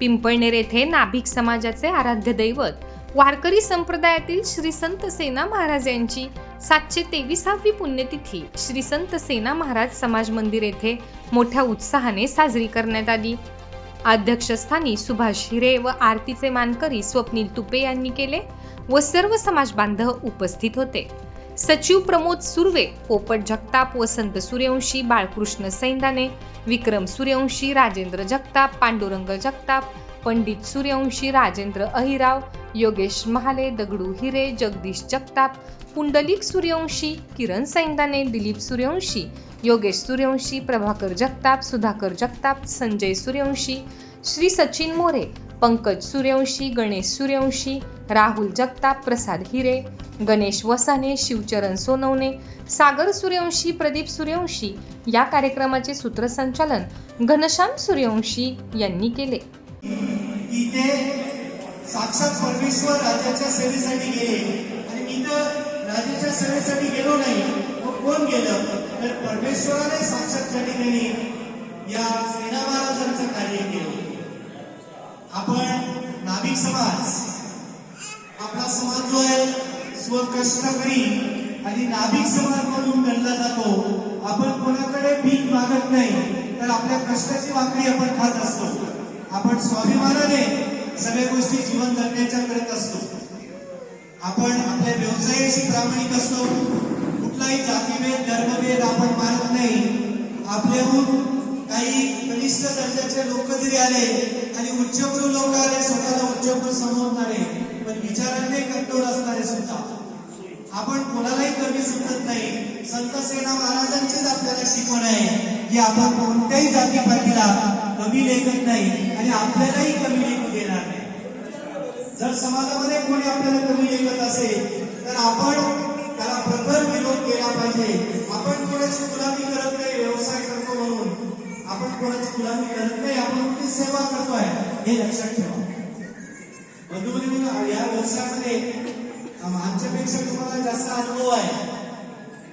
पिंपळनेर येथे नाभिक समाजाचे आराध्य दैवत वारकरी संप्रदायातील श्री संत सेना महाराज यांची सातशे तेविसावी पुण्यतिथी श्री संत सेना महाराज समाज मंदिर येथे मोठ्या उत्साहाने साजरी करण्यात आली. अध्यक्षस्थानी सुभाष हिरे व आरतीचे मानकरी स्वप्नील तुपे यांनी केले व सर्व समाज बांधव उपस्थित होते. सचिव प्रमोद सुर्वे पोपट जगताप वसंत सूर्यवंशी बाळकृष्ण सैंदाने विक्रम सूर्यवंशी राजेंद्र जगताप पांडुरंग जगताप पंडित सूर्यवंशी राजेंद्र अहिराव योगेश महाले दगडू हिरे जगदीश जगताप पुंडलिक सूर्यवंशी किरण सैंदाने दिलीप सूर्यवंशी योगेश सूर्यवंशी प्रभाकर जगताप सुधाकर जगताप संजय सूर्यवंशी श्री सचिन मोरे पंकज सूर्यवंशी गणेश सूर्यवंशी राहुल जगताप प्रसाद हिरे गणेश वसाने शिवचरण सोनवणे सागर सूर्यवंशी प्रदीप सूर्यवंशी या कार्यक्रमाचे सूत्रसंचालन घनश्याम सूर्यवंशी यांनी केले. इथे साक्षात परमेश्वर राजाच्या सेवेसाठी गेले. आणि मी तर राजाच्या सेवेसाठी गेलो नाही मग कोण गेलं? तर परमेश्वराने साक्षात या सेना महाराजांचं नाभिक समाज. आपला समाज जो आहे स्वकष्टकरी आणि नाभिक समाज म्हणून गणला जातो. आपण कोणाकडे भीक मागत नाही तर आपल्या कष्टाची वाकडी आपण खात असतो. आपण स्वाभिमानाने सगळ्या गोष्टी जीवन जगण्याच्या करत असतो. आपण आपल्या व्यवसायाशी प्रामाणिक असतो. कुठलाही जातीभेद धर्मभेद आपण मानत नाही. आपल्याहून काही कनिष्ठ दर्जाचे लोक जरी आले आणि उच्चभ्रू लोक आले स्वतःला उच्चभ्रू समजणारे. पण विचारांनी कठोर असणारे सुद्धा. आपण कोणालाही कमी समजत नाही. संत सेना महाराजांचीच आपल्याला शिकवण आहे की आपण कोणत्याही जातीपातीला कमी लेखत नाही आणि आपल्यालाही कमी लेखू देणार नाही. जर समाजामध्ये कोणी आपल्याला कमी लेखत असेल तर आपण त्याला प्रखर विरोध केला पाहिजे. आपण कोणाची गुलामी करत नाही व्यवसाय करतो म्हणून. आपण कोणाची गुलामी करत नाही आपण उलटी सेवा करतोय. हे लक्षात ठेवा. बंधुभगिनी या व्यवसायामध्ये आमच्यापेक्षा तुम्हाला जास्त अनुभव आहे.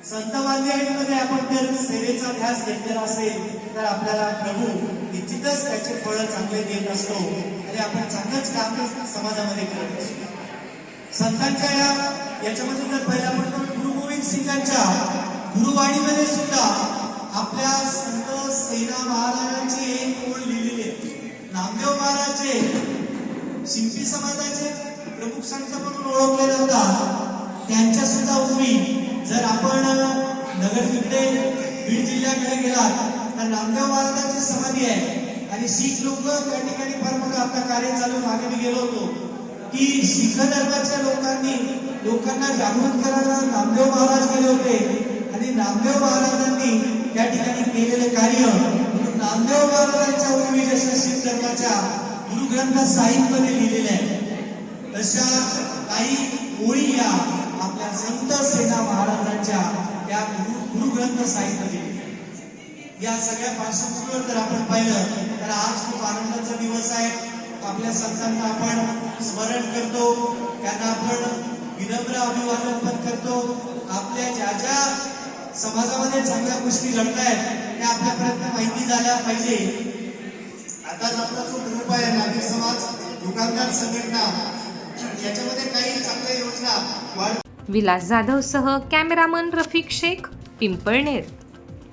संत मध्ये आपण जर सेवेचा ध्यास घेतलेला असेल तर आपल्याला प्रभू निश्चितच त्याचे फळ चांगले देत असतो. आणि आपण चांगलंच काम समाजामध्ये करत असतो. संतांच्या या याच्यामध्ये जर पहिला म्हणतो गुरु गोविंद सिंगांच्या गुरुवाणीमध्ये सुद्धा आपल्या संत सेना महाराजांची एक ओळ लिहिलेली आहे. नामदेव महाराज जे शिंपी समाजाचे प्रमुख संत म्हणून ओळखले जातात. त्यांच्या सुद्धा उभी. जर आपण नगर तिकडे बीड जिल्ह्याकडे गेलात तर नामदेव महाराजांची समाधी आहे. आणि शीख लोक त्या ठिकाणी फार मोठं आता कार्य चालू मागे मी गेलो होतो. की शीख धर्माच्या लोकांनी लोकांना जागृत करायला नामदेव महाराज गेले होते. आणि नामदेव महाराजांनी त्या ठिकाणी केलेले कार्य म्हणून नामदेव महाराजांच्या उर्वी जशा शीख धर्माच्या गुरुग्रंथ साहिबमध्ये लिहिलेले आहे. तशा काही ओळी या आपल्या संत सेना महाराजांच्या त्या गुरु गुरुग्रंथ साहिबमध्ये या सगळ्या पार्श्वभूमीवर जर आपण पाहिलं तर आज खूप आनंदाचा दिवस आहे. आपल्या संतांना आपण स्मरण करतो. त्यांना आपण विनम्र अभिवादन पण करतो. आपल्या ज्या ज्या समाजामध्ये चांगल्या गोष्टी घडतायत त्या आपल्यापर्यंत माहिती झाल्या पाहिजे. आताच आपला जो ग्रुप आहे नागरिक समाज दुकानदार संघटना याच्यामध्ये काही चांगल्या योजना विलास जाधव सह कॅमेरामन रफिक शेख पिंपळनेर.